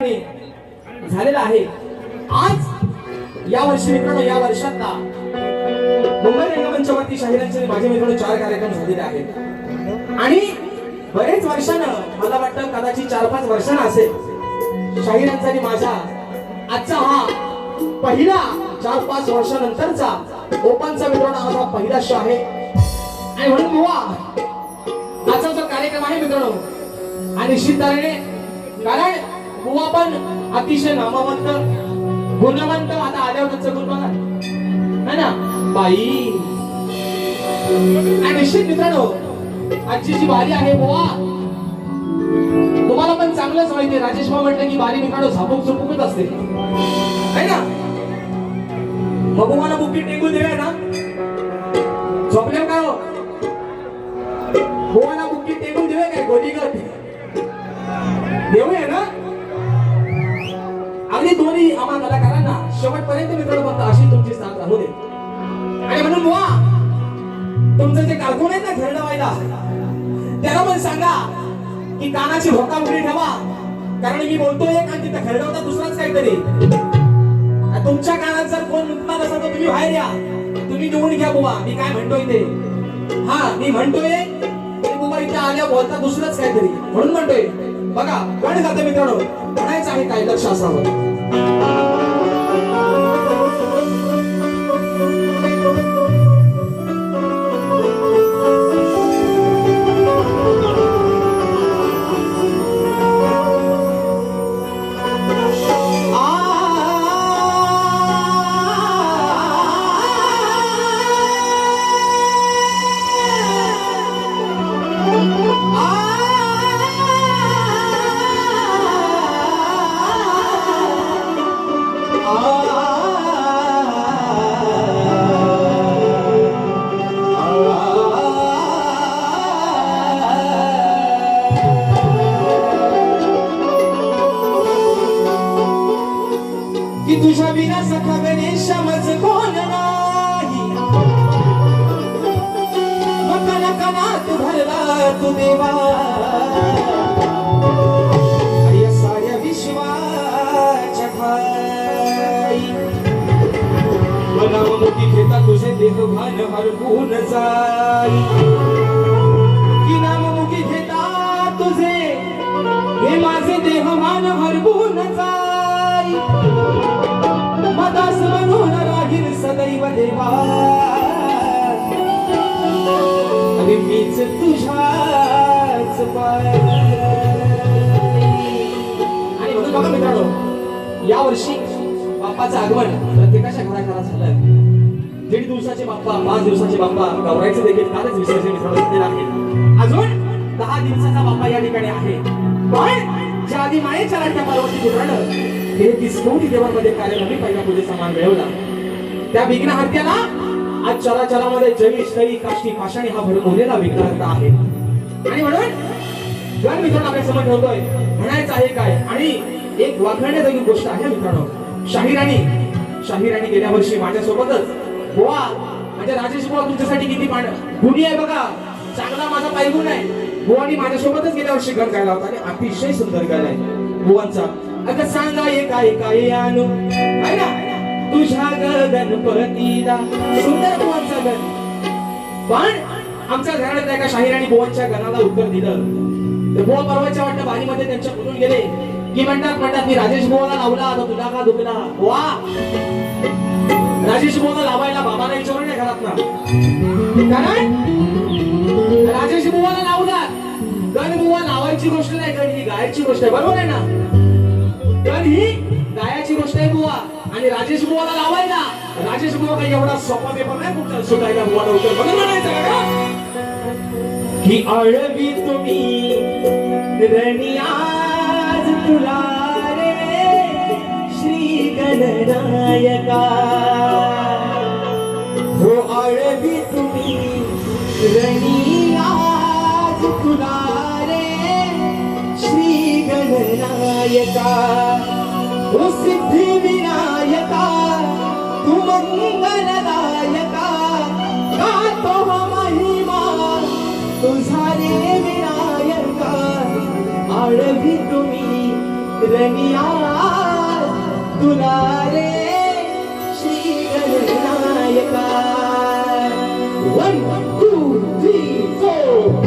झालेला आहे. आज या वर्षी मित्रांनो या वर्षातला मुंबई रंगमंचवरती शाहिरांचे माझे मित्रांनो चार कार्यक्रम झालेले आहेत. आणि बरेच वर्षानं मला वाटतं कदाचित चार पाच वर्षानं असेल शाहिरांचा आणि माझा आजचा हा पहिला चार पाच वर्षानंतरचा ओपनचा मित्रांनो आज हा पहिला शो आहे. आणि म्हणून बुवा आजचा जो कार्यक्रम आहे मित्रांनो आणि निश्चित कारण बुवा पण अतिशय नामवंत गुणवंत आता आल्यावर त्यांचं गुण बघा. है ना? बाई. निश्चित मित्रांनो आजची जी बारी आहे बुवा तुम्हाला पण चांगलंच माहिती राजेश भाऊ म्हटलं की बारी मित्रांनो झापूक झुपूकच असते. है ना? मग मला बुकी टेकून हो? देऊया ना? झोपल्या काय हो? बुवाला बुकी टेकून देऊया काय? गोलीगत देऊया ना? अगदी दोन्ही आम्हा कलाकारांना शेवटपर्यंत मित्रांनो फक्त अशी तुमची साथ राहू दे. आणि म्हणून बुवा तुमचं जे कारकून आहेत ना खेळणं व्हायला त्याला पण सांगा की कानाची भोका उघडी ठेवा. कारण मी बोलतोय एक आणि तिथं खेळणं दुसराच काहीतरी. तुमच्या कानात जर कोण मुकणार असा तर तुम्ही बाहेर या. तुम्ही निवडून घ्या बुवा मी काय म्हणतोय ते. हा मी म्हणतोय ते बुवा इथे आल्या बोलता दुसरंच काहीतरी. म्हणून म्हणतोय. बघा गण जाते मित्रांनो? म्हणायचं आहे काय लक्ष असावं. की तू देवा आणि या साऱ्या विश्वाच्या घेता तुझे देह भान हरपून जाई. की नाममुखी घेता तुझे हे माझे देह मान हरपून जाई. मदास म्हणून राहील सदैव देवा. अरे मीच तुझ्याच आणि म्हणून बघा मित्रांनो या वर्षी बाप्पाचं आगमन प्रत्येकाच्या घराघरात झालं दीड दिवसाचे बाप्पा पाच दिवसाचे बाप्पा गौरायचे देखील कालच विसर्जन मित्रांनो आहे. अजून दहा दिवसाचा बाप्पा या ठिकाणी आहे. पण ज्या आधी मायेच्या लाटक्या पार्वती पुराणं हे दिसकोटी देवांमध्ये कार्य नवी पूजेचा मान मिळवला. त्या विघ्नहत्याला आज चराचरामध्ये जवी स्थळी काष्टी पाषाणी हा भरमोलेला विघ्नहर्ता आहे. आणि म्हणून गण मित्रांनो आपल्यासमोर ठेवतोय म्हणायचं आहे काय? आणि एक वाखण्याची गोष्ट आहे मित्रांनो. शाहिराणी शाहिराणी गेल्या वर्षी माझ्यासोबतच बुवा म्हणजे राजेश बुवा तुमच्यासाठी किती पाण गुणी आहे बघा. चांगला माझा पैगुण आहे. बुवानी माझ्यासोबतच गेल्या वर्षी गण गायला होता आणि अतिशय सुंदर गायलाय बुवांचा. अगं सांगा एक काय काय आहे ना? तुझ्या ग गणपतीला सुंदर बुवांचा गण पण आमच्या घराण्यात एका शाहिराने आणि बुवांच्या गणाला उत्तर दिलं? बुवा परवाच्या वाटतं बारीमध्ये त्यांच्या बोलून गेले. की म्हणतात म्हणतात मी राजेश बुवाला लावला आता तुला का दुखला? वा. राजेश बुवाला लावायला बाबाला विचारून नाही घरात ना. कारण? राजेश बुवाला लावला. गण बुवा लावायची गोष्ट नाही गण ही गायची गोष्ट आहे. बरोबर आहे ना? गण ही गायाची गोष्ट आहे बुवा. आणि राजेश बुवाला लावायला. राजेश बुवा काही एवढा सोपा पेपर नाही कुठला सुटायला बुवाला उत्तर बघून म्हणायचं का? ही आळवी तुम्ही. रणी आज तुला रे. श्री गणनायका तुझा रे विनायका आळवी तुम्ही रनिया. तुला रे Shri one two three four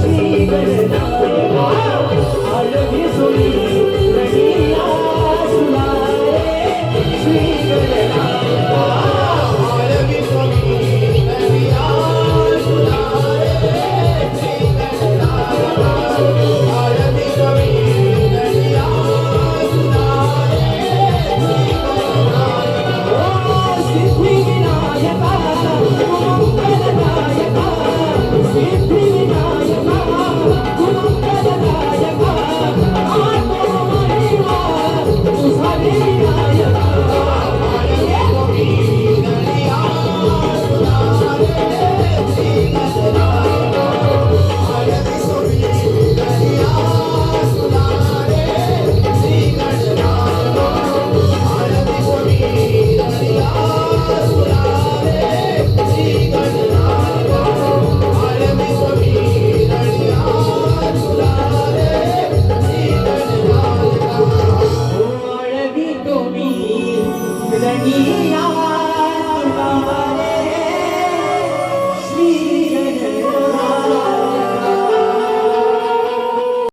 Shri Gananath